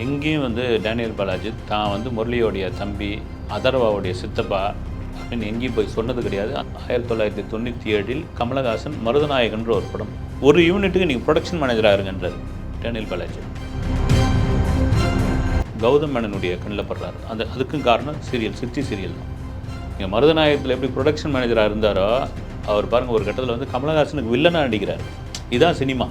எங்கேயும் வந்து டேனியல் பாலாஜி தான் வந்து முரளியோடைய தம்பி அதர்வாவுடைய சித்தப்பா அப்படின்னு எங்கேயும் போய் சொன்னது கிடையாது. ஆயிரத்தி தொள்ளாயிரத்தி தொண்ணூற்றி ஏழில் கமலஹாசன் மருதநாயகன்ற ஒரு படம். ஒரு யூனிட்டுக்கு நீங்கள் ப்ரொடக்ஷன் மேனேஜராக இருங்கன்றார் டேனியல் பாலாஜி. கௌதம் மேனனுடைய கண்ணில் படுறாரு. அந்த அதுக்கும் காரணம் சீரியல் சித்தி சீரியல் தான். நீங்கள் மருதநாயகத்தில் எப்படி ப்ரொடக்ஷன் மேனேஜராக இருந்தாரோ அவர் பாருங்கள் ஒரு கட்டத்தில் வந்து கமலஹாசனுக்கு வில்லனாக நடிக்கிறார். இதுதான் சினிமா.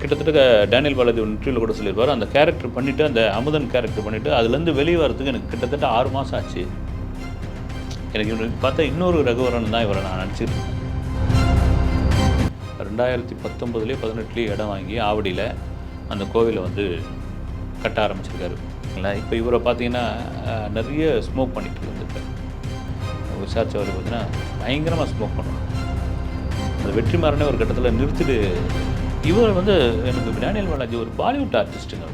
கிட்டத்தட்ட டேனியல் பாலாஜி ஒரு இன்டர்வியூவில் கூட சொல்லியிருப்பார். அந்த கேரக்டர் பண்ணிவிட்டு அந்த அமுதன் கேரக்டர் பண்ணிவிட்டு அதுலேருந்து வெளியே வரதுக்கு எனக்கு கிட்டத்தட்ட ஆறு மாதம் ஆச்சு. எனக்கு பார்த்தா இன்னொரு ரகுவரன் தான் இவரை நான் நினச்சிருக்கேன். ரெண்டாயிரத்தி பத்தொம்பதுலேயே பதினெட்டுலேயே இடம் வாங்கி ஆவடியில் அந்த கோவிலை வந்து கட்ட ஆரம்பிச்சிருக்காரு. இல்லை இப்போ இவரை பார்த்தீங்கன்னா நிறைய ஸ்மோக் பண்ணிட்டு இருந்திருக்காரு. விசாரிச்சவர் பார்த்தீங்கன்னா பயங்கரமாக ஸ்மோக் பண்ணுவாங்க. அந்த வெற்றிமாறனே ஒரு கட்டத்தில் நிறுத்திட்டு இவர் வந்து எனக்கு டேனியல் பாலாஜி ஒரு பாலிவுட் ஆர்டிஸ்ட்டுங்க.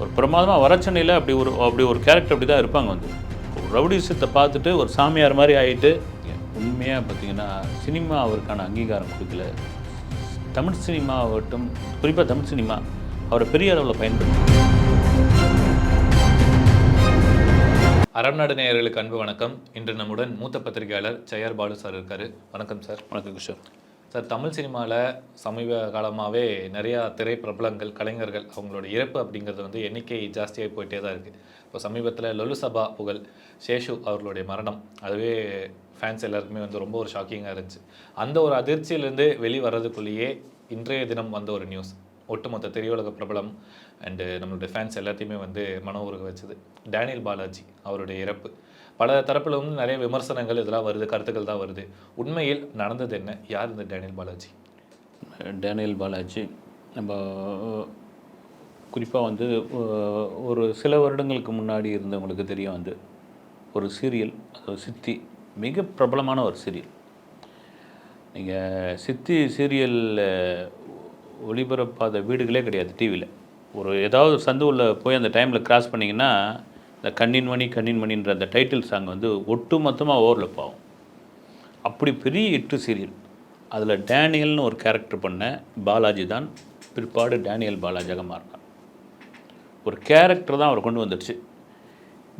ஒரு பிரமாதமாக வரச்சென்னையில் அப்படி ஒரு அப்படி ஒரு கேரக்டர் அப்படி தான் இருப்பாங்க வந்து. ஒரு ரவுடிசத்தை பார்த்துட்டு ஒரு சாமியார் மாதிரி ஆகிட்டு உண்மையாக பார்த்தீங்கன்னா சினிமா அவருக்கான அங்கீகாரம் கொடுக்கல. தமிழ் சினிமா ஆகட்டும் குறிப்பாக தமிழ் சினிமா அவரை பெரிய அளவில் பயன்படுத்தி அறம் நாடு நேயர்களுக்கு அன்பு வணக்கம். இன்று நம்முடன் மூத்த பத்திரிகையாளர் ஜெயர் பாலு சார் இருக்காரு. வணக்கம் சார். வணக்கம் கிஷோர். சார் தமிழ் சினிமாவில் சமீப காலமாகவே நிறையா திரை பிரபலங்கள் கலைஞர்கள் அவங்களோட இறப்பு அப்படிங்கிறது வந்து எண்ணிக்கை ஜாஸ்தியாகி போயிட்டே தான் இருக்குது இப்போ சமீபத்தில் லொலுசபா புகழ் சேஷு அவர்களுடைய மரணம் அதுவே ஃபேன்ஸ் எல்லாருக்குமே வந்து ரொம்ப ஒரு ஷாக்கிங்காக இருந்துச்சு. அந்த ஒரு அதிர்ச்சியிலேருந்து வெளி வர்றதுக்குள்ளேயே இன்றைய தினம் வந்த ஒரு நியூஸ் ஒட்டுமொத்த திரையுலக பிரபலம் அண்டு நம்மளுடைய ஃபேன்ஸ் எல்லாத்தையுமே வந்து மன உருக வச்சது. டேனியல் பாலாஜி அவருடைய இறப்பு. பல தரப்புல வந்து நிறைய விமர்சனங்கள் இதெல்லாம் வருது கருத்துக்கள் தான் வருது. உண்மையில் நடந்தது என்ன? யார் இந்த டேனியல் பாலாஜி? டேனியல் பாலாஜி நம்ம குறிப்பாக வந்து ஒரு சில வருடங்களுக்கு முன்னாடி இருந்தவங்களுக்கு தெரியும் வந்து ஒரு சீரியல் அது சித்தி மிக பிரபலமான ஒரு சீரியல். நீங்கள் சித்தி சீரியல் ஒளிபரப்பாத வீடுகளே கிடையாது டிவியில் ஒரு ஏதாவது சந்து உள்ள போய் அந்த டைமில் கிராஸ் பண்ணிங்கன்னா இந்த கண்ணின் மணி கண்ணின் மணின்ற அந்த டைட்டில் சாங் வந்து ஒட்டு மொத்தமாக ஓவர்லப் ஆகும். அப்படி பெரிய இட்டு சீரியல். அதில் டேனியல்னு ஒரு கேரக்டர் பண்ண பாலாஜி தான் பிற்பாடு டேனியல் பாலாஜியாக மாறினார். ஒரு கேரக்டர் தான் அவர் கொண்டு வந்துடுச்சு.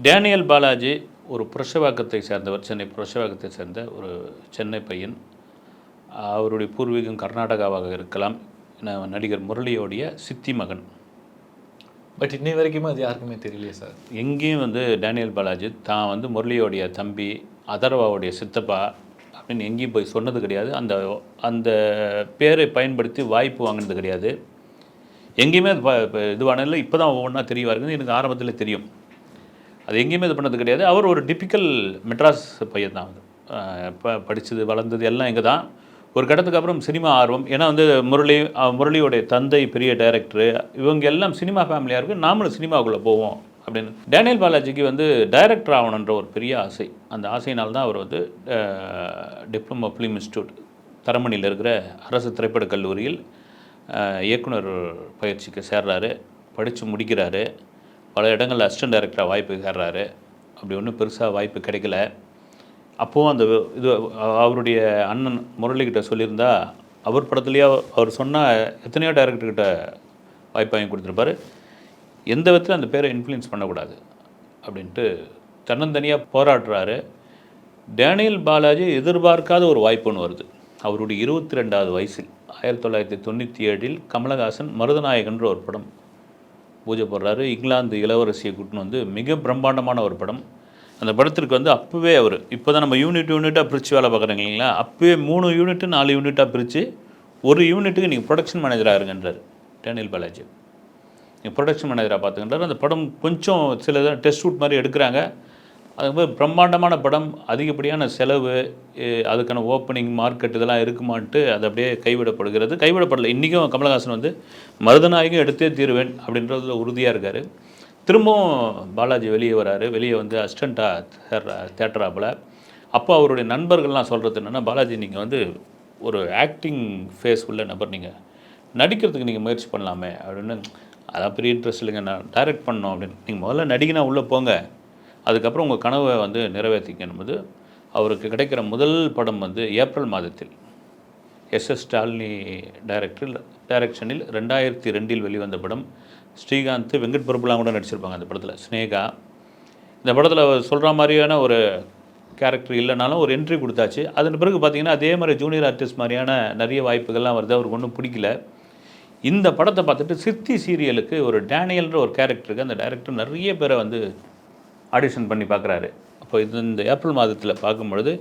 டேனியல் பாலாஜி ஒரு புரஷவாக்கத்தை சேர்ந்தவர் சென்னை புரஷவாக்கத்தை சேர்ந்த ஒரு சென்னை பையன். அவருடைய பூர்வீகம் கர்நாடகாவாக இருக்கலாம். நடிகர் முரளியோடைய சித்தி மகன். பட் இன்னை வரைக்குமே அது யாருக்குமே தெரியலையே சார். எங்கேயும் வந்து டேனியல் பாலாஜி தான் வந்து முரளியோடைய தம்பி அதர்வாவுடைய சித்தப்பா அப்படின்னு எங்கேயும் போய் சொன்னது கிடையாது. அந்த அந்த பேரை பயன்படுத்தி வாய்ப்பு வாங்கினது கிடையாது. எங்கேயுமே அது இதுவானதில்லை இப்போ தான் ஒவ்வொன்றா தெரிய எனக்கு ஆரம்பத்தில் தெரியும். அது எங்கேயுமே இது பண்ணது கிடையாது. அவர் ஒரு டிப்பிக்கல் மெட்ராஸ் பையன் தான் அது இப்போ படித்தது வளர்ந்தது எல்லாம் இங்கே தான் ஒரு கட்டத்துக்கு அப்புறம் சினிமா ஆர்வம். ஏன்னா வந்து முரளி முரளியோடைய தந்தை பெரிய டைரக்டரு இவங்க எல்லாம் சினிமா ஃபேமிலியாக இருக்குது நாமளும் சினிமாவுக்குள்ளே போவோம் அப்படின்னு. டேனியல் பாலாஜிக்கு வந்து டைரக்டர் ஆகணுன்ற ஒரு பெரிய ஆசை. அந்த ஆசையினால் தான் அவர் வந்து டிப்ளமோ ஃபிலிம் இன்ஸ்டியூட் தரமணியில் இருக்கிற அரசு திரைப்படக் கல்லூரியில் இயக்குனர் பயிற்சிக்கு சேர்றாரு. படித்து முடிக்கிறாரு. பல இடங்களில் அசிஸ்டன்ட் டைரக்டராக வாய்ப்பு சேர்றாரு. அப்படி ஒன்றும் பெருசாக வாய்ப்பு கிடைக்கல. அப்போவும் அந்த இது அவருடைய அண்ணன் முரளிக்கிட்ட சொல்லியிருந்தா அவர் படத்துலேயே அவர் சொன்னால் எத்தனையோ டேரக்டர்கிட்ட வாய்ப்பு வாங்கி கொடுத்துருப்பாரு. எந்த விதத்தில் அந்த பேரை இன்ஃப்ளூயன்ஸ் பண்ணக்கூடாது அப்படின்ட்டு தன்னந்தனியாக போராடுறாரு. டேனியல் பாலாஜி எதிர்பார்க்காத ஒரு வாய்ப்பு ஒன்று வருது. அவருடைய இருபத்தி ரெண்டாவது வயசில் ஆயிரத்தி தொள்ளாயிரத்தி தொண்ணூற்றி ஏழில் கமலஹாசன் மருதநாயகன்ற ஒரு படம் பூஜை போடுறாரு. இங்கிலாந்து இளவரசியை கூட்டின்னு வந்து மிக பிரம்மாண்டமான ஒரு படம். அந்த படத்திற்கு வந்து அப்போவே அவர். இப்போ தான் நம்ம யூனிட் யூனிட்டாக பிரித்து வேலை பார்க்குறாங்க இல்லைங்களா? அப்போவே மூணு யூனிட்டு நாலு யூனிட்டாக பிரித்து ஒரு யூனிட்டுக்கு நீங்கள் ப்ரொடக்ஷன் மேனேஜராக இருங்கன்றார் டேனியல் பாலாஜி. நீங்கள் ப்ரொடக்ஷன் மேனேஜராக பார்த்துக்கின்றார். அந்த படம் கொஞ்சம் சில டெஸ்ட் ஷூட் மாதிரி எடுக்கிறாங்க. அது பிரம்மாண்டமான படம். அதிகப்படியான செலவு அதுக்கான ஓப்பனிங் மார்க்கெட் இதெல்லாம் இருக்குமான்ட்டு அது அப்படியே கைவிடப்படுகிறது. கைவிடப்படலை. இன்றைக்கும் கமலஹாசன் வந்து மருதநாயகம் எடுத்தே தீருவேன் அப்படின்றதுல உறுதியாக இருக்கார். திரும்பவும் பாலாஜி வெளியே வராரு. வெளியே வந்து அசிஸ்டண்ட்டாக தேட்டராப்பில். அப்போ அவருடைய நண்பர்கள்லாம் சொல்கிறது என்னென்னா பாலாஜி நீங்கள் வந்து ஒரு ஆக்டிங் ஃபேஸ் உள்ள நபர். நீங்கள் நடிக்கிறதுக்கு நீங்கள் முயற்சி பண்ணலாமே. அப்படின்னு அதான் பெரிய இன்ட்ரெஸ்ட் இல்லைங்க. நான் டைரக்ட் பண்ணோம் அப்படின்னு. நீங்கள் முதல்ல நடிகனா உள்ளே போங்க. அதுக்கப்புறம் உங்கள் கனவை வந்து நிறைவேற்றிக்கணும் போது அவருக்கு கிடைக்கிற முதல் படம் வந்து ஏப்ரல் மாதத்தில் எஸ் எஸ் ஸ்டாலினி டைரக்டரில் டைரக்ஷனில் ரெண்டாயிரத்தி ரெண்டில் வெளிவந்த படம் ஸ்ரீகாந்த் வெங்கட் பிரபுலாம் கூட நடிச்சிருப்பாங்க அந்த படத்தில். ஸ்னேகா இந்த படத்தில் சொல்கிற மாதிரியான ஒரு கேரக்டர் இல்லைனாலும் ஒரு என்ட்ரி கொடுத்தாச்சு. அதன் பிறகு பார்த்திங்கன்னா அதே மாதிரி ஜூனியர் ஆர்டிஸ்ட் மாதிரியான நிறைய வாய்ப்புகள்லாம் வருது. அவருக்கு ஒன்றும் பிடிக்கல. இந்த படத்தை பார்த்துட்டு சித்தி சீரியலுக்கு ஒரு டேனியல்ன்ற ஒரு கேரக்டருக்கு அந்த டைரக்டர் நிறைய பேரை வந்து ஆடிஷன் பண்ணி பார்க்குறாரு. அப்போ இது இந்த ஏப்ரல் மாதத்தில் பார்க்கும்பொழுது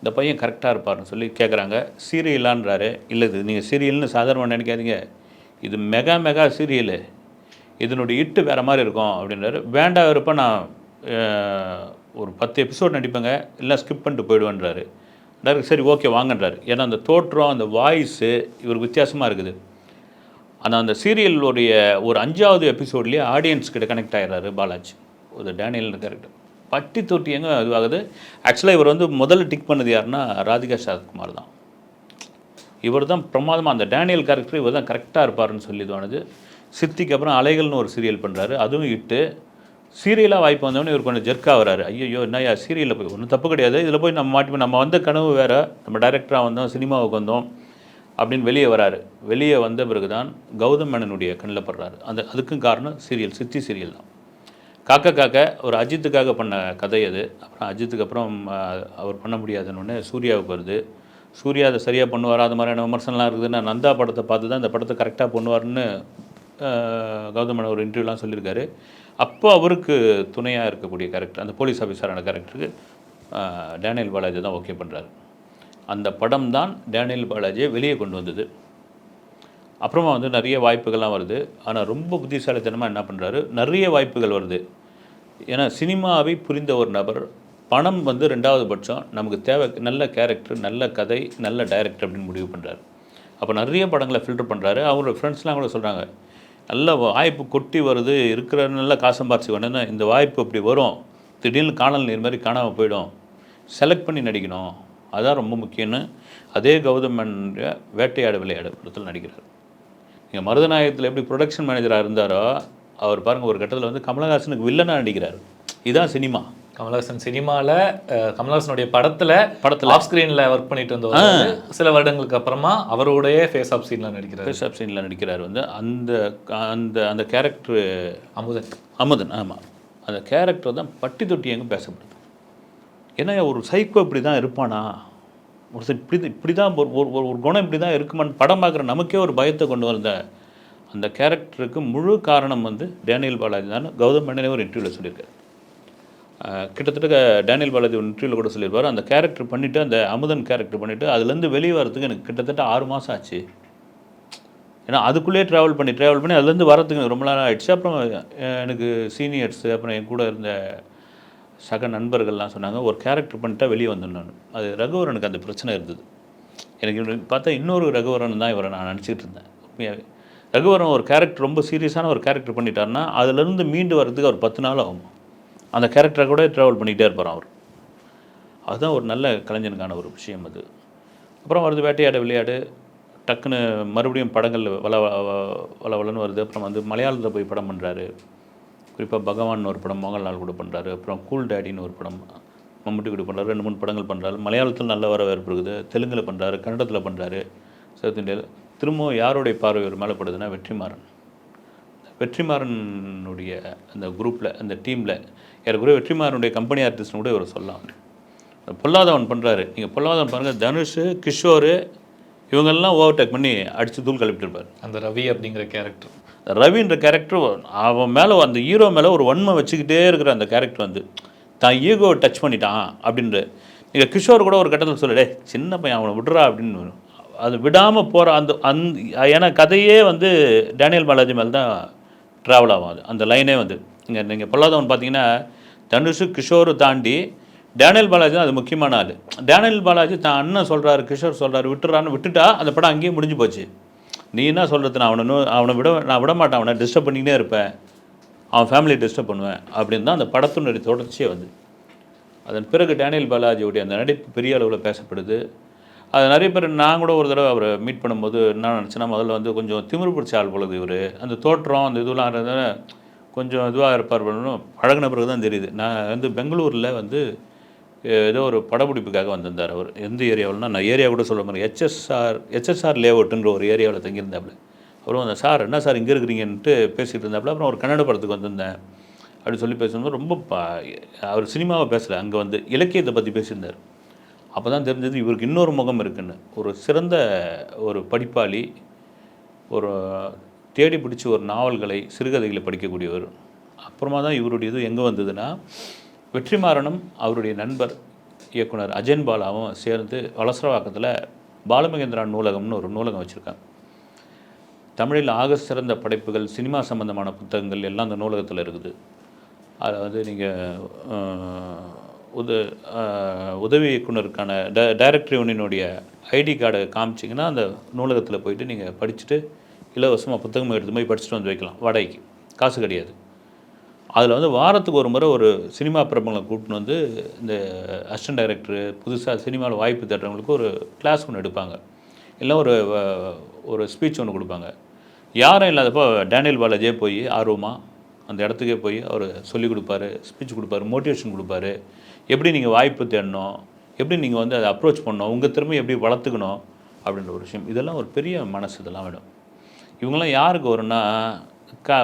இந்த பையன் கரெக்டாக இருப்பார்னு சொல்லி கேட்குறாங்க சீரியலான்றாரு இல்லை இது நீங்கள் சீரியல்னு சாதாரணமாக நினைக்காதீங்க. இது மெகா மெகா சீரியலு இதனுடைய இட்டு வேறு மாதிரி இருக்கும் அப்படின்றாரு. வேண்டாம் இருப்ப நான் ஒரு பத்து எபிசோட் நடிப்பேங்க. இல்லை ஸ்கிப் பண்ணிட்டு போயிடுவேன்றாரு. டேரக்ட் சரி ஓகே வாங்கன்றாரு. ஏன்னா அந்த தோற்றம் அந்த வாய்ஸு இவர் வித்தியாசமாக இருக்குது. ஆனால் அந்த சீரியலுடைய ஒரு அஞ்சாவது எபிசோட்லேயே ஆடியன்ஸ் கிட்ட கனெக்ட் ஆகிறாரு பாலாஜி. ஒரு டேனியல் கேரக்டர் பட்டி தொட்டி எங்கே இதுவாகுது? ஆக்சுவலாக இவர் வந்து முதல்ல டிக் பண்ணது யாருன்னா ராதிகா சரத்குமார் தான். இவர் தான் பிரமாதமாக அந்த டேனியல் கேரக்டர் இவர் தான் கரெக்டாக இருப்பாருன்னு சொல்லி தோணுது. சித்திக்கு அப்புறம் அலைகள்னு ஒரு சீரியல் பண்ணுறாரு அதுவும் இட்டு சீரியலாக வாய்ப்பு வந்தவொடனே இவர் கொஞ்சம் ஜெர்க்காக வராரு ஐயோ என்னயா சீரியலில் போய் ஒன்றும் தப்பு கிடையாது. இதில் போய் நம்ம மாட்டி நம்ம வந்த கனவு வேறு. நம்ம டைரக்டராக வந்தோம் சினிமாவுக்கு வந்தோம் அப்படின்னு வெளியே வராரு. வெளியே வந்த பிறகு தான் கௌதம் மேனனுடைய கண்ணில் படுறாரு. அந்த அதுக்கும் காரணம் சீரியல் சித்தி சீரியல் தான். காக்க காக்க ஒரு அஜித்துக்காக பண்ண கதை அது. அப்புறம் அஜித்துக்கு அப்புறம் அவர் பண்ண முடியாதுன்னு சூர்யாவுக்கு வருது. சூர்யா அதை சரியாக பண்ணுவார்? அது மாதிரியான விமர்சனம்லாம் இருக்குது நான் நந்தா படத்தை பார்த்து தான் இந்த படத்தை கரெக்டாக பண்ணுவார்னு கௌதமன் ஒரு இன்டர்வியூலாம் சொல்லியிருக்காரு. அப்போ அவருக்கு துணையாக இருக்கக்கூடிய கேரக்டர் அந்த போலீஸ் ஆஃபீஸரான கேரக்டருக்கு டேனியல் பாலாஜி தான் ஓகே பண்ணுறாரு அந்த படம் தான் டேனியல் பாலாஜியை வெளியே கொண்டு வந்தது. அப்புறமா வந்து நிறைய வாய்ப்புகள்லாம் வருது. ஆனால் ரொம்ப புத்திசாலித்தனமாக என்ன பண்ணுறாரு நிறைய வாய்ப்புகள் வருது. ஏன்னா சினிமாவை புரிந்த ஒரு நபர் பணம் வந்து ரெண்டாவது பட்சம் நமக்கு தேவை நல்ல கேரக்டர் நல்ல கதை நல்ல டைரக்டர் அப்படின்னு முடிவு பண்ணுறாரு அப்போ நிறைய படங்களை ஃபில்டர் பண்ணுறாரு அவரோட ஃப்ரெண்ட்ஸ்லாம் கூட சொல்கிறாங்க நல்ல வாய்ப்பு கொட்டி வருது. இருக்கிற நல்ல காசு சம்பாரிச்சு வேணும்னா இந்த வாய்ப்பு இப்படி வரும். திடீர்னு காணல் நீர் மாதிரி காணாமல் போயிடும். செலக்ட் பண்ணி நடிக்கணும். அதான் ரொம்ப முக்கியம்னு அதே கௌதமன் வேட்டையாடு விளையாடு படத்தில் நடிக்கிறார். நீங்கள் மருதநாயகத்தில் எப்படி ப்ரொடக்ஷன் மேனேஜராக இருந்தாரோ அவர் பாருங்கள் ஒரு கட்டத்தில் வந்து கமலஹாசனுக்கு வில்லனாக நடிக்கிறார். இதுதான் சினிமா. கமலஹாசன் சினிமாவில் கமலஹாசனுடைய படத்தில் படத்துல. ஆஃப் ஸ்க்ரீனில் ஒர்க் பண்ணிட்டு இருந்தவர் வந்து சில வருடங்களுக்கு அப்புறமா அவருடைய ஃபேஸ் ஆஃப் சீனில் நடிக்கிறார். ஃபேஸ் ஆஃப் சீனில் நடிக்கிறார் வந்து. அந்த அந்த அந்த கேரக்டர் அமுதன். அமுதன் ஆமாம் அந்த கேரக்டர் தான் பட்டி தொட்டி எங்கே பேசப்படுது. ஏன்னா ஒரு சைக்கோ இப்படி தான் இருப்பானா? ஒருத்தர் இப்படி இப்படி தான் ஒரு ஒரு ஒரு- குணம் இப்படி தான் இருக்குமான்னு படம் பார்க்குற நமக்கே ஒரு பயத்தை கொண்டு வந்த அந்த கேரக்டருக்கு முழு காரணம் வந்து டேனியல் பாலாஜி தான். கௌதம் மேனனே ஒரு இன்டர்வியூவில் சொல்லியிருக்காரு. கிட்டத்தட்ட டேனியல் பாலாஜி ஒரு இன்டர்வியூவில் கூட சொல்லியிருப்பார். அந்த கேரக்டர் பண்ணிவிட்டு அந்த அமுதன் கேரக்டர் பண்ணிவிட்டு அதுலேருந்து வெளியே வரதுக்கு எனக்கு கிட்டத்தட்ட ஆறு மாதம் ஆச்சு. ஏன்னா அதுக்குள்ளேயே ட்ராவல் பண்ணி ட்ராவல் பண்ணி அதுலேருந்து வரதுக்கு எனக்கு ரொம்ப நேரம் ஆகிடுச்சு அப்புறம் எனக்கு சீனியர்ஸு அப்புறம் என் கூட இருந்த சக நண்பர்கள்லாம் சொன்னாங்க ஒரு கேரக்டர் பண்ணிட்டா வெளியே வந்தேன் நான். அது ரகுவரனுக்கு அந்த பிரச்சனை இருந்தது. எனக்கு பார்த்தா இன்னொரு ரகுவரன் தான் இவரை நான் நினச்சிக்கிட்டு இருந்தேன். உண்மையாகவே ரகுவரன் ஒரு கேரக்டர் ரொம்ப சீரியஸான ஒரு கேரக்டர் பண்ணிட்டாருன்னா அதுலேருந்து மீண்டு வரதுக்கு ஒரு பத்து நாள் ஆகும். அந்த கேரக்டரை கூட ட்ராவல் பண்ணிக்கிட்டே இருப்பார் அவர். அதுதான் ஒரு நல்ல கலைஞனுக்கான ஒரு விஷயம் அது. அப்புறம் வருது வேட்டையாட விளையாடு. டக்குன்னு மறுபடியும் படங்கள் வள வ- வள வளன்னு வருது. அப்புறம் வந்து மலையாளத்தில் போய் படம் பண்ணுறாரு குறிப்பாக பகவான் ஒரு படம் மோகன்லால் கூட பண்ணுறாரு அப்புறம் கூல் டேடின்னு ஒரு படம் மம்முட்டி கூட பண்ணுறாரு ரெண்டு மூணு படங்கள் பண்ணுறாரு மலையாளத்தில் நல்ல வரவேற்பு இருக்குது. தெலுங்கில் பண்ணுறாரு கன்னடத்தில் பண்ணுறாரு சவுத் இந்தியாவில் திரும்பவும் யாருடைய பார்வை ஒரு மேலே படுதுன்னா வெற்றிமாறன். வெற்றிமாறனுடைய அந்த குரூப்பில் அந்த டீமில் ஏறக்குறைய வெற்றிமாறனுடைய கம்பெனி ஆர்டிஸ்ட்னு கூட இவர் சொல்லலாம். அந்த பொல்லாதவன் பண்ணுறாரு நீங்கள் பொல்லாதவன் பாருங்கள் தனுஷ் கிஷோர் இவங்கெல்லாம் ஓவர்டேக் பண்ணி அடித்து தூள் கிளப்பிட்டுருப்பார் அந்த ரவி அப்படிங்கிற கேரக்டர் ரவின்ற கேரக்டர் அவன் மேலே அந்த ஹீரோ மேலே ஒரு வன்மை வச்சுக்கிட்டே இருக்கிற அந்த கேரக்டர் வந்து தான் ஈகோ டச் பண்ணிட்டான் அப்படின்ற நீங்கள் கிஷோர் கூட ஒரு கட்டத்தில் சொல்லு டேய் சின்ன பையன் அவனை விடுறா அப்படின்னு. அது விடாமல் போகிற அந்த அந் ஏன்னா கதையே வந்து டேனியல் பாலாஜி மேலே தான் ட்ராவல் ஆகும் அது அந்த லைனே வந்து. இங்கே நீங்கள் பொல்லாதவன் பார்த்தீங்கன்னா தனுஷு கிஷோர் தாண்டி டேனியல் பாலாஜி தான் அது முக்கியமான ஆள். டேனியல் பாலாஜி தான் அண்ணன் சொல்கிறாரு கிஷோர் சொல்கிறாரு விட்டுறான்னு விட்டுட்டா அந்த படம் அங்கேயே முடிஞ்சு போச்சு. நீ என்ன சொல்கிறது நான் அவனை அவனை விட நான் விட மாட்டேன் அவனை டிஸ்டர்ப் பண்ணிக்கிட்டே இருப்பேன். அவன் ஃபேமிலியை டிஸ்டர்ப் பண்ணுவேன் அப்படின்னு தான் அந்த படத்தினுடைய தொடர்ச்சியே வந்து. அதன் பிறகு டேனியல் பாலாஜியுடைய அந்த நடிப்பு பெரிய அளவில் பேசப்படுது. அது நிறைய பேர் நான் கூட ஒரு தடவை அவரை மீட் பண்ணும்போது என்ன நினச்சேன்னா முதல்ல வந்து கொஞ்சம் திமிரு பிடிச்ச ஆள் பொழுது இவர். அந்த தோற்றம் அந்த இதெல்லாம் இருந்ததால கொஞ்சம் இதுவாக இருப்பார் பண்ணணும் பழகின பிறகு தான் தெரியுது. நான் வந்து பெங்களூரில் வந்து ஏதோ ஒரு படப்பிடிப்புக்காக வந்திருந்தார் அவர். எந்த ஏரியாவில்னா நான் ஏரியா கூட சொல்ல மாதிரி ஹெச்எஸ்ஆர் ஹெச்எஸ்ஆர் லேஅவுட்டுன்ற ஒரு ஏரியாவில் தங்கியிருந்தாப்புல. அப்புறம் அந்த சார் என்ன சார் இங்கே இருக்கிறீங்கன்ட்டு பேசிகிட்டு இருந்தாப்புல அப்புறம் ஒரு கன்னட படத்துக்கு வந்திருந்தேன். அப்படின்னு சொல்லி பேசும்போது ரொம்ப பா அவர் சினிமாவை பேசலை. அங்கே வந்து இலக்கியத்தை பற்றி பேசியிருந்தார். அப்போ தான் தெரிஞ்சது இவருக்கு இன்னொரு முகம் இருக்குன்னு. ஒரு சிறந்த ஒரு படிப்பாளி ஒரு தேடி பிடிச்சி ஒரு நாவல்களை சிறுகதைகளை படிக்கக்கூடியவர். அப்புறமா தான் இவருடைய இது எங்கே வந்ததுன்னா வெற்றிமாறனும் அவருடைய நண்பர் இயக்குனர் அஜயன் பாலாவும் சேர்ந்து வலசரவாக்கத்தில் பாலமகேந்திரா நூலகம்னு ஒரு நூலகம் வச்சுருக்காங்க. தமிழில் ஆக சிறந்த படைப்புகள் சினிமா சம்பந்தமான புத்தகங்கள் எல்லாம் அந்த நூலகத்தில் இருக்குது. அதை வந்து நீங்கள் உத உதவி இயக்குனருக்கான ட டைரக்டர் யூனியனுடைய ஐடி கார்டை காமிச்சிங்கன்னா அந்த நூலகத்தில் போயிட்டு நீங்கள் படிச்சுட்டு இலவசமாக புத்தகம் எடுத்து போய் படிச்சுட்டு வந்து வைக்கலாம் வாடகைக்கு. காசு கிடையாது. அதில் வந்து வாரத்துக்கு ஒரு முறை ஒரு சினிமா பிரபலங்களை கூப்பிட்டு வந்து இந்த அசிஸ்டன்ட் டைரக்டரு புதுசாக சினிமாவில் வாய்ப்பு தேடுறவங்களுக்கு ஒரு கிளாஸ் ஒன்று எடுப்பாங்க. இல்லை ஒரு ஒரு ஸ்பீச் ஒன்று கொடுப்பாங்க. யாரும் இல்லாதப்போ டேனியல் பாலாஜியே போய் ஆர்வமாக அந்த இடத்துக்கே போய் அவர் சொல்லிக் கொடுப்பாரு ஸ்பீச் கொடுப்பாரு மோட்டிவேஷன் கொடுப்பாரு. எப்படி நீங்கள் வாய்ப்பு தேடணும்? எப்படி நீங்கள் வந்து அதை அப்ரோச் பண்ணணும்? உங்கள் திறமை எப்படி வளர்த்துக்கணும்? அப்படின்ற ஒரு விஷயம். இதெல்லாம் ஒரு பெரிய மனசு இதெல்லாம் வேணும் இவங்கெல்லாம் யாருக்கு வரும்னா க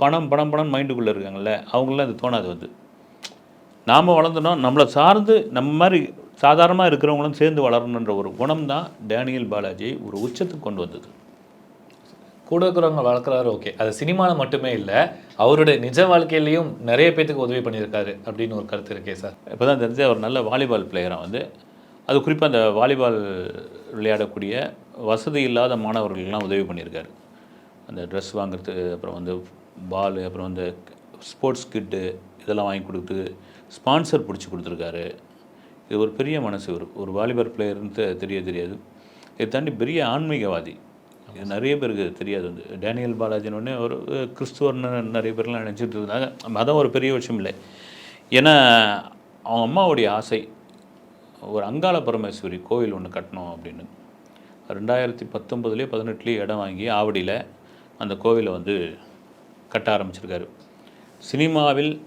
பணம் பணம் பணம் மைண்டுக்குள்ளே இருக்காங்கல்ல அவங்களாம் இது தோணாது வந்து நாம் வளர்ந்தோம் நம்மளை சார்ந்து நம்ம மாதிரி சாதாரணமாக இருக்கிறவங்களும் சேர்ந்து வளரணுன்ற ஒரு குணம் தான் டேனியல் பாலாஜியை ஒரு உச்சத்துக்கு கொண்டு வந்தது. கூட இருக்கிறவங்க வளர்க்குறாரு ஓகே அது சினிமாவில் மட்டுமே இல்லை அவருடைய நிஜ வாழ்க்கையிலையும் நிறைய பேத்துக்கு உதவி பண்ணியிருக்காரு அப்படின்னு ஒரு கருத்து இருக்கே சார் இப்போ தான் தெரிஞ்சு அவர் நல்ல வாலிபால் பிளேயராக வந்து அது குறிப்பாக அந்த வாலிபால் விளையாடக்கூடிய வசதி இல்லாத மாணவர்களுக்கெல்லாம் உதவி பண்ணியிருக்காரு. அந்த ட்ரெஸ் வாங்குறது அப்புறம் வந்து பால் அப்புறம் வந்து ஸ்போர்ட்ஸ் கிட்டு இதெல்லாம் வாங்கி கொடுத்து ஸ்பான்சர் பிடிச்சி கொடுத்துருக்காரு. இது ஒரு பெரிய மனசு ஒரு ஒரு வாலிபால் பிளேயர்னு தெரிய தெரியாது. இதை தாண்டி பெரிய ஆன்மீகவாதி. நிறைய பேருக்கு தெரியாது. வந்து டேனியல் பாலாஜின்னு உடனே ஒரு கிறிஸ்துவர்னு நிறைய பேர்லாம் நினச்சிட்டு இருந்தாங்க. மதம் ஒரு பெரிய விஷயம் இல்லை. ஏன்னா அவங்க அம்மாவுடைய ஆசை ஒரு அங்காள பரமேஸ்வரி கோவில் ஒன்று கட்டணும் அப்படின்னு. ரெண்டாயிரத்தி பத்தொம்பதுலேயே பதினெட்டுலேயே இடம் வாங்கி ஆவடியில் அந்த கோவிலை வந்து கட்ட ஆரம்பிச்சிருக்காரு. சினிமாவில்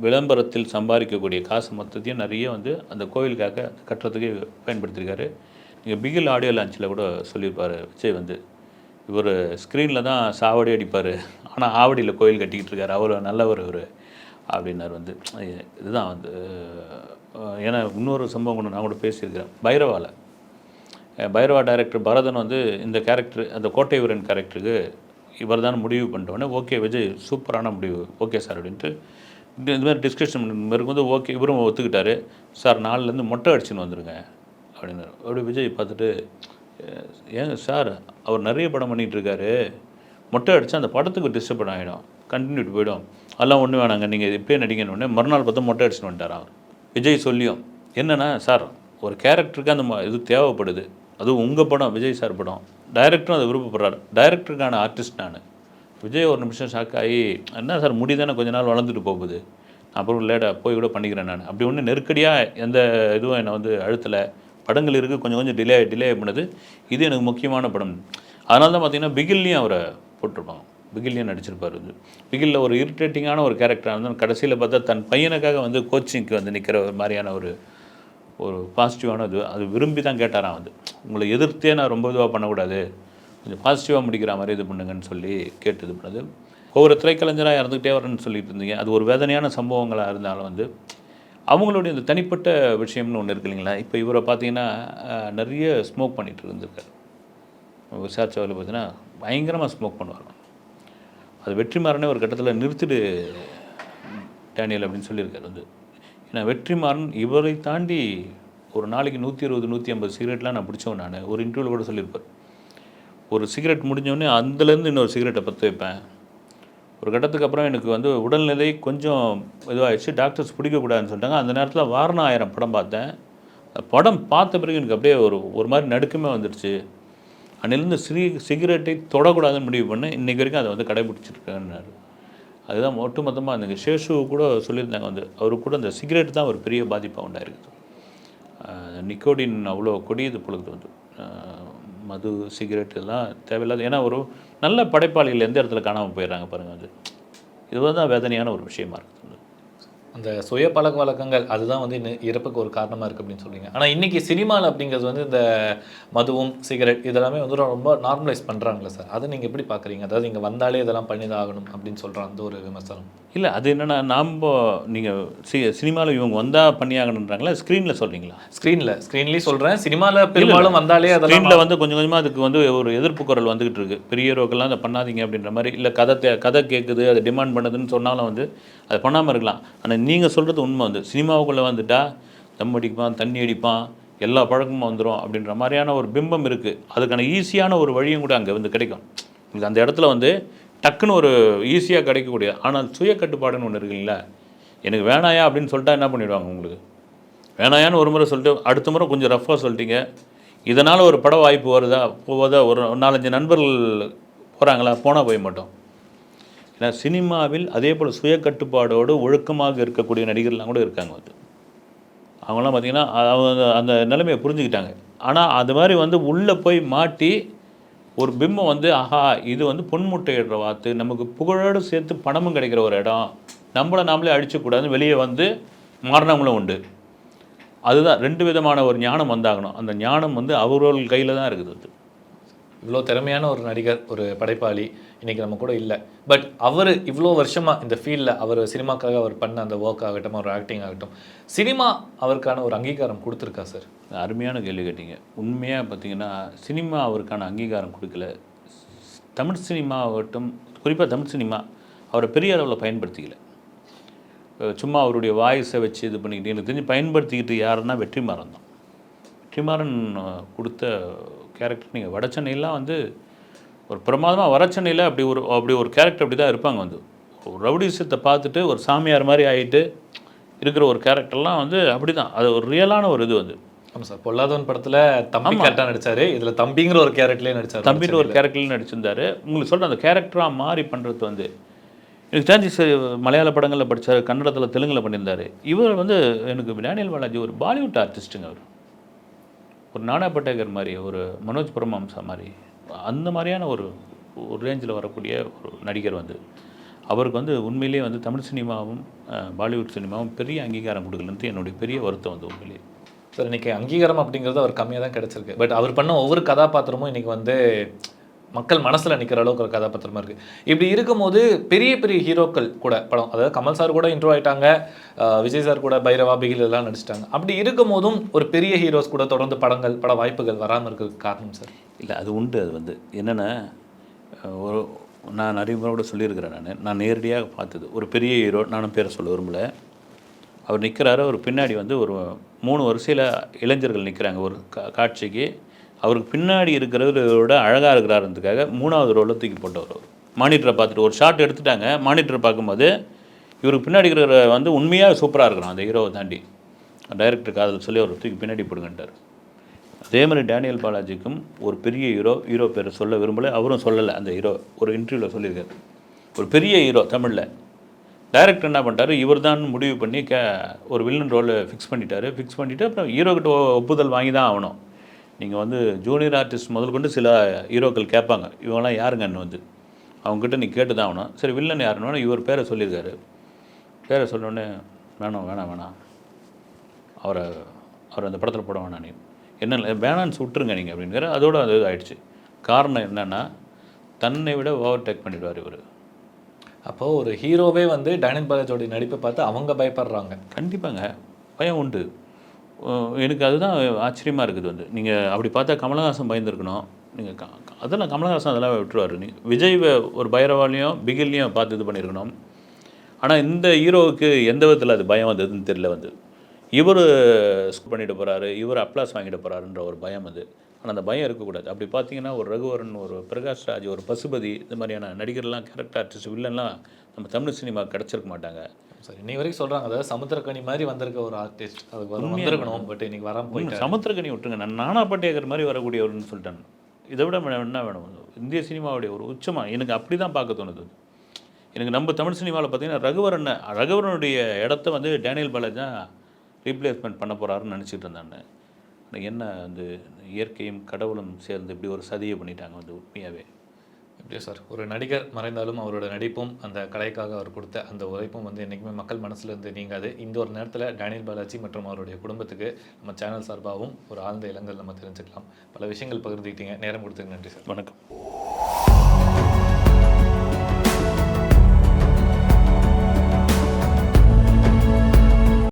விளம்பரத்தில் சம்பாதிக்கக்கூடிய காசு மொத்தத்தையும் நிறைய வந்து அந்த கோவிலுக்காக கட்டுறதுக்கு பயன்படுத்தியிருக்காரு நீங்கள் பிகில் ஆடியோ லான்ச்சில் கூட சொல்லியிருப்பார் விஜய் வந்து. இவர் ஸ்க்ரீனில் தான் சாவடி அடிப்பார். ஆனால் ஆவடியில் கோயில் கட்டிக்கிட்டு இருக்காரு. அவர் நல்லவர் அவர் அப்படின்னார் வந்து. இதுதான் வந்து ஏன்னா இன்னொரு சம்பவம் ஒன்று நான் கூட பேசியிருக்கிறேன். பைரவாவில் பைரவா டைரக்டர் பரதன் வந்து இந்த கேரக்டர் அந்த கோட்டை வீரன் கேரக்டருக்கு இவர் தான் முடிவு பண்ணிட்டோன்னே ஓகே விஜய் சூப்பரான முடிவு. ஓகே சார் அப்படின்ட்டு இந்த இந்த மாதிரி டிஸ்கஷன் இருக்கும்போது ஓகே இவரும் ஒத்துக்கிட்டாரு. சார் நாலுலேருந்து மொட்டை அடிச்சுன்னு வந்துருங்க. அப்படின்னாரு. அப்படி விஜய் பார்த்துட்டு ஏன் ஏங்க சார் அவர் நிறைய படம் பண்ணிகிட்டு இருக்காரு மொட்டை அடித்தா அந்த படத்துக்கு டிஸ்டர்பன் ஆகிடும் கண்டினியூட் போயிடும். அதெல்லாம் ஒன்று வேணாங்க. நீங்கள் இப்படியே நடிங்கன்னு உடனே மறுநாள் பார்த்தா மொட்டை அடிச்சுன்னு வந்துட்டார் அவர். விஜய் சொல்லியும் என்னென்னா சார் ஒரு கேரக்டருக்கு அந்த இது தேவைப்படுது. அதுவும் உங்கள் படம் விஜய் சார் படம். டைரக்டரும் அதை விருப்பப்படுறாரு. டைரக்டருக்கான ஆர்டிஸ்ட் நான். விஜய் ஒரு நிமிஷம் ஷாக் ஆகி என்ன சார் முடிதானே கொஞ்ச நாள் வளர்ந்துட்டு போகுது. அப்புறம் லேட்டாக போய் கூட பண்ணிக்கிறேன் நான். அப்படி ஒன்று நெருக்கடியாக எந்த இதுவும் என்னை வந்து அழுத்தலை. படங்கள் இருக்குது கொஞ்சம் கொஞ்சம் டிலே டிலே பண்ணுது இது எனக்கு முக்கியமான படம். அதனால தான் பார்த்தீங்கன்னா பிகில்லையும் அவரை போட்டிருப்பாங்க. பிகில்லையும் நடிச்சிருப்பார் வந்து. பிகிலில் ஒரு இரிட்டேட்டிங்கான ஒரு கேரக்டராக இருந்தால் கடைசியில் பார்த்தா தன் பையனுக்காக வந்து கோச்சிங்க்கு வந்து நிற்கிற ஒரு மாதிரியான ஒரு ஒரு பாசிட்டிவான இது. அது விரும்பி தான் கேட்டாராம் வந்து. உங்களை எதிர்த்தே நான் ரொம்ப இதுவாக பண்ணக்கூடாது. கொஞ்சம் பாசிட்டிவாக முடிக்கிற மாதிரி இது பண்ணுங்கன்னு சொல்லி கேட்டு இது பண்ணது ஒவ்வொரு திரைக்கலைஞராக இறந்துக்கிட்டே வரேன்னு சொல்லிட்டு இருந்தீங்க. அது ஒரு வேதனையான சம்பவங்களாக இருந்தாலும் வந்து அவங்களுடைய இந்த தனிப்பட்ட விஷயம்னு ஒன்று இருக்கு இல்லைங்களா? இப்போ இவரை பார்த்தீங்கன்னா நிறைய ஸ்மோக் பண்ணிகிட்டு இருந்திருக்காரு. விசாரிச்சவரில் பார்த்தீங்கன்னா பயங்கரமாக ஸ்மோக் பண்ணுவாங்க அது வெற்றிமாறனே ஒரு கட்டத்தில் நிறுத்திடு டேனியல் அப்படின்னு சொல்லியிருக்காரு வந்து. ஏன்னா வெற்றிமாறன் இவரை தாண்டி ஒரு நாளைக்கு நூற்றி இருபது நூற்றி ஐம்பது சிகரெட்லாம் நான் பிடிச்சவன் நான். ஒரு இன்டர்வியூவில் கூட சொல்லியிருப்பார். ஒரு சிகரெட் முடிஞ்சோடனே அதுலேருந்து இன்னொரு சிகரெட்டை பற்ற வைப்பேன். ஒரு கட்டத்துக்கு அப்புறம் எனக்கு வந்து உடல்நிலை கொஞ்சம் இதுவாகிடுச்சு டாக்டர்ஸ் பிடிக்கக்கூடாதுன்னு சொல்லிட்டாங்க. அந்த நேரத்தில் வாரண ஆயிரம் படம் பார்த்தேன். படம் பார்த்த பிறகு எனக்கு அப்படியே ஒரு ஒரு மாதிரி நடுக்கமே வந்துடுச்சு அன்னிலிருந்து சிறி சிகரெட்டை தொடக்கூடாதுன்னு முடிவு பண்ணேன். இன்றைக்கி வரைக்கும் அதை வந்து கடைபிடிச்சிருக்கேன்னாரு. அதுதான் ஒட்டுமொத்தமாக அந்த சேஷு கூட சொல்லியிருந்தாங்க வந்து அவருக்கு கூட அந்த சிகரெட் தான் ஒரு பெரிய பாதிப்பாக உண்டாயிருக்குது. நிக்கோடின் அவ்வளோ கொடியது பொழுது வந்து மது சிகரெட் எல்லாம் தேவையில்லாத ஏன்னா ஒரு நல்ல படைப்பாளிகள் எந்த இடத்துல காணாமல் போயிடுறாங்க பாருங்கள் அது. தான் வேதனையான ஒரு விஷயமா இருக்குது. அந்த சுய பழக்க வழக்கங்கள் அதுதான் வந்து இன்னும் இறப்புக்கு ஒரு காரணமாக இருக்குது அப்படின்னு சொல்றீங்க. ஆனால் இன்னைக்கு சினிமாவில் அப்படிங்கிறது வந்து இந்த மதுவும் சிகரெட் இதெல்லாமே வந்து ரொம்ப நார்மலைஸ் பண்ணுறாங்களே சார் அதை நீங்கள் எப்படி பார்க்குறீங்க அதாவது இங்கே வந்தாலே இதெல்லாம் பண்ணி தான் ஆகணும் அப்படின்னு சொல்கிற அந்த ஒரு விமர்சனம். இல்லை அது என்னென்னா நாம் நீங்கள் சி சினிமாவில் இவங்க வந்தால் பண்ணியாகணுன்றாங்களா ஸ்க்ரீனில் சொல்கிறீங்களா ஸ்க்ரீனில் ஸ்க்ரீன்லேயும் சொல்கிறேன் சினிமாவில் பெரும்பாலும் வந்தாலே ஸ்க்ரீனில் வந்து கொஞ்சம் கொஞ்சமாக அதுக்கு வந்து ஒரு எதிர்ப்பு குரல் வந்துகிட்டு இருக்கு. பெரிய ஹீரோக்கெல்லாம் அதை பண்ணாதீங்க அப்படின்ற மாதிரி இல்லை கதை கதை கேட்குது அதை டிமாண்ட் பண்ணுதுன்னு சொன்னாலும் வந்து அதை பண்ணாமல் இருக்கலாம். ஆனால் நீங்கள் சொல்கிறது உண்மை வந்து. சினிமாவுக்குள்ளே வந்துட்டா தம் அடிப்பான் தண்ணி அடிப்பான் எல்லா பழக்கமும் வந்துடும் அப்படின்ற மாதிரியான ஒரு பிம்பம் இருக்குது அதுக்கான ஈஸியான ஒரு வழியும் கூட அங்கே வந்து கிடைக்கும். உங்களுக்கு அந்த இடத்துல வந்து டக்குன்னு ஒரு ஈஸியாக கிடைக்கக்கூடிய ஆனால் சுய கட்டுப்பாடுன்னு ஒன்று இருக்குங்களா எனக்கு வேணாயா அப்படின்னு சொல்லிட்டா என்ன பண்ணிவிடுவாங்க உங்களுக்கு? வேணாயான்னு ஒரு முறை சொல்லிட்டு அடுத்த முறை கொஞ்சம் ரஃப்பாக சொல்லிட்டீங்க. இதனால் ஒரு பட வாய்ப்பு வருதா போவதா ஒரு நாலஞ்சு நண்பர்கள் போகிறாங்களா போனால் போய் மாட்டோம். ஏன்னா சினிமாவில் அதே போல் சுய கட்டுப்பாடோடு ஒழுக்கமாக இருக்கக்கூடிய நடிகர்லாம் கூட இருக்காங்க வந்து அவங்களாம் பார்த்திங்கன்னா அவங்க அந்த நிலைமையை புரிஞ்சுக்கிட்டாங்க. ஆனால் அது மாதிரி வந்து உள்ளே போய் மாட்டி ஒரு பிம்பம் வந்து ஆஹா இது வந்து பொன்முட்டையிடுற வாத்து நமக்கு புகழோடு சேர்த்து பணமும் கிடைக்கிற ஒரு இடம் நம்மளை நாமளே அழிச்சக்கூடாதுன்னு வெளியே வந்து மாறினவங்களும் உண்டு. அதுதான் ரெண்டு விதமான ஒரு ஞானம் வந்தாகணும். அந்த ஞானம் வந்து அவர்கள் கையில் தான் இருக்குது அது. இவ்வளோ திறமையான ஒரு நடிகர் ஒரு படைப்பாளி இன்றைக்கி நம்ம கூட இல்லை. பட் அவர் இவ்வளோ வருஷமாக இந்த ஃபீல்டில் அவர் சினிமாக்காக அவர் பண்ண அந்த ஒர்க் ஆகட்டும் ஒரு ஆக்டிங் ஆகட்டும் சினிமா அவருக்கான ஒரு அங்கீகாரம் கொடுத்துருக்கா சார் அருமையான கேள்வி கேட்டீங்க. உண்மையாக பார்த்தீங்கன்னா சினிமா அவருக்கான அங்கீகாரம் கொடுக்கல. தமிழ் சினிமா ஆகட்டும் குறிப்பாக தமிழ் சினிமா அவரை பெரிய அளவில் பயன்படுத்திக்கல. சும்மா அவருடைய வாய்ஸை வச்சு இது பண்ணிக்கிட்டு எனக்கு தெரிஞ்சு பயன்படுத்திக்கிட்டு யாருன்னா வெற்றிமாறன் தான். வெற்றிமாறன் கொடுத்த கேரக்டர் நீங்கள் வடச்சென்னையெல்லாம் வந்து ஒரு பிரமாதமாக வடச்சென்னையில் அப்படி ஒரு அப்படி ஒரு கேரக்டர் அப்படி தான் இருப்பாங்க வந்து. ஒரு ரவுடிசத்தை பார்த்துட்டு ஒரு சாமியார் மாதிரி ஆகிட்டு இருக்கிற ஒரு கேரக்டர்லாம் வந்து அப்படி தான் அது ஒரு ரியலான ஒரு இது வந்து. ஆமாம் சார் பொல்லாதவன் படத்தில் தம்பி கரெக்டாக நடிச்சாரு. இதில் தம்பிங்கிற ஒரு கேரக்டர்லேயே நடிச்சார் தம்பின்னு ஒரு கேரக்டர்ல நடிச்சிருந்தாரு. உங்களுக்கு சொல்ற அந்த கேரக்டராக மாறி பண்ணுறது வந்து எனக்கு தெரிஞ்சு சரி, மலையாள படங்களில் படிச்சாரு கன்னடத்தில் தெலுங்கில் பண்ணியிருந்தாரு. இவர் வந்து எனக்கு டேனியல் பாலாஜி ஒரு பாலிவுட் ஆர்டிஸ்ட்டுங்க அவர். ஒரு நானா பட்டேகர் மாதிரி ஒரு மனோஜ் பரமஹம்சா மாதிரி அந்த மாதிரியான ஒரு ஒரு ரேஞ்சில் வரக்கூடிய ஒரு நடிகர் வந்து அவருக்கு வந்து உண்மையிலேயே வந்து தமிழ் சினிமாவும் பாலிவுட் சினிமாவும் பெரிய அங்கீகாரம் கொடுக்கலன்ட்டு என்னுடைய பெரிய வருத்தம் வந்து உண்மையிலே சார் இன்றைக்கி அங்கீகாரம் அப்படிங்கிறது அவர் கம்மியாக தான் கிடச்சிருக்கு. பட் அவர் பண்ண ஒவ்வொரு கதாபாத்திரமும் இன்றைக்கி வந்து மக்கள் மனசில் நிற்கிற அளவுக்கு ஒரு கதாபாத்திரமாக இருக்குது இப்படி இருக்கும்போது பெரிய பெரிய ஹீரோக்கள் கூட படம் அதாவது கமல் சார் கூட இன்ட்ரோ ஆயிட்டாங்க விஜய் சார் கூட பைரவா பிகில் எல்லாம் நடிச்சிட்டாங்க. அப்படி இருக்கும் போதும் ஒரு பெரிய ஹீரோஸ் கூட தொடர்ந்து படங்கள் பட வாய்ப்புகள் வராமல் இருக்கிறதுக்கு காரணம் சார்? இல்லை அது உண்டு அது வந்து. என்னென்னா ஒரு நான் நிறைய முறை கூட சொல்லியிருக்கிறேன் நான். நான் நேரடியாக பார்த்தது. ஒரு பெரிய ஹீரோ நானும் பேரை சொல்ல விரும்பல. அவர் நிற்கிறாரு அவர் பின்னாடி வந்து ஒரு மூணு வரிசையில் இளைஞர்கள் நிற்கிறாங்க ஒரு கா காட்சிக்கு அவருக்கு பின்னாடி இருக்கிறவர் விட அழகாக இருக்கிறாருன்றதுக்காக மூணாவது ரோலில் தூக்கி போட்டவர் அவர். மானிட்டரை பார்த்துட்டு ஒரு ஷாட் எடுத்துட்டாங்க. மானிட்டரை பார்க்கும்போது இவருக்கு பின்னாடி இருக்கிற வந்து உண்மையாக சூப்பராக இருக்கிறான் அந்த ஹீரோவை தாண்டி. டைரக்டர் காதல் சொல்லி அவர் தூக்கி பின்னாடி போடுங்கன்ட்டார். அதே மாதிரி டேனியல் பாலாஜிக்கும் ஒரு பெரிய ஹீரோ ஹீரோ பேரை சொல்ல விரும்பலை. அவரும் சொல்லலை அந்த ஹீரோ ஒரு இன்டர்வியூவில் சொல்லியிருக்காரு. ஒரு பெரிய ஹீரோ தமிழில். டைரக்டர் என்ன பண்ணிட்டாரு? இவர் தான் முடிவு பண்ணி கே ஒரு வில்லன் ரோலை ஃபிக்ஸ் பண்ணிட்டாரு. ஃபிக்ஸ் பண்ணிவிட்டு அப்புறம் ஹீரோக்கிட்ட ஒப்புதல் வாங்கி தான் ஆகணும். நீங்கள் வந்து ஜூனியர் ஆர்டிஸ்ட் முதல் கொண்டு சில ஹீரோக்கள் கேட்பாங்க. இவங்கெல்லாம் யாருங்கன்னு வந்து. அவங்ககிட்ட நீ கேட்டு தான் ஆகணும். சரி வில்லன் யாருன்னு இவர் பேரை சொல்லியிருக்காரு. பேரை சொன்னோடனே வேணாம் வேணாம் வேணாம். அவரை அவர் அந்த படத்தில் போட வேணாம் நீ. என்ன இல்லை, வேணான்னு சுட்டுருங்க நீங்கள் அப்படிங்கிற அதோட அது ஆயிடுச்சு காரணம் என்னன்னா தன்னை விட ஓவர் டேக் பண்ணிடுவார் இவர். அப்போ ஒரு ஹீரோவே வந்து டேனியல் பாலாஜோட நடிப்பை பார்த்து அவங்க பயப்படுறாங்க. கண்டிப்பாங்க. பயம் உண்டு. எனக்கு அதுதான் ஆச்சரியமாக இருக்குது வந்து. நீங்கள் அப்படி பார்த்தா கமலஹாசன் பயந்துருக்கணும். நீங்கள் அதெல்லாம் கமலஹாசன் அதெல்லாம் விட்டுருவார். நீ விஜய் ஒரு பைரவாலையும் பிகில்லையும் பார்த்து இது பண்ணியிருக்கணும். ஆனால் இந்த ஹீரோவுக்கு எந்த விதத்தில் அது பயம் வந்ததுன்னு தெரியல வந்து. இவர் பண்ணிட்டு போகிறாரு இவர் அப்ளாஸ் வாங்கிட்டு போகிறாருன்ற ஒரு பயம் அது. ஆனால் அந்த பயம் இருக்கக்கூடாது. அப்படி பார்த்தீங்கன்னா ஒரு ரகுவரன் ஒரு பிரகாஷ் ராஜ் ஒரு பசுபதி இந்த மாதிரியான நடிகர்லாம் கேரக்டர் ஆர்டிஸ்ட் வில்லன்லாம் நம்ம தமிழ் சினிமா கிடச்சிருக்க மாட்டாங்க. சரி இன்னை வரைக்கும் சொல்றாங்க. அதாவது சமுத்திரக்கனி மாதிரி வந்திருக்க ஒரு ஆர்டிஸ்ட் அதுக்கு வர வந்திருக்கணும் பட் இன்னைக்கு வராம போயிட்டாரு. சமுத்திரக்கனி விட்டுருங்க. நான் நானா பட்டேகர் மாதிரி வரக்கூடியவர்னு சொல்லிட்டேன். இதை விட என்ன வேணும்? இந்திய சினிமாவுடைய ஒரு உச்சமாக எனக்கு அப்படி தான் பார்க்க தோணுது. எனக்கு நம்ம தமிழ் சினிமாவில் பார்த்தீங்கன்னா ரகுவரன் ரகுவரனுடைய இடத்த வந்து டேனியல் பாலாஜி ரீப்ளேஸ்மெண்ட் பண்ண போகிறாருன்னு நினச்சிட்டு இருந்தாங்க ஆனால் என்ன வந்து இயற்கையும் கடவுளும் சேர்ந்து இப்படி ஒரு சதியை பண்ணிட்டாங்க வந்து உண்மையாகவே எப்படியோ சார்? ஒரு நடிகர் மறைந்தாலும் அவரோட நடிப்பும் அந்த கலைக்காக அவர் கொடுத்த அந்த உழைப்பும் வந்து என்றைக்குமே மக்கள் மனசில் இருந்து நீங்காது. இந்த ஒரு நேரத்தில் டேனியல் பாலாஜி மற்றும் அவருடைய குடும்பத்துக்கு நம்ம சேனல் சார்பாகவும் ஒரு ஆழ்ந்த இளங்கல் நம்ம தெரிஞ்சுக்கலாம். பல விஷயங்கள் பகிர்ந்துக்கிட்டீங்க. நேரம் கொடுத்துக்கு நன்றி சார். வணக்கம்.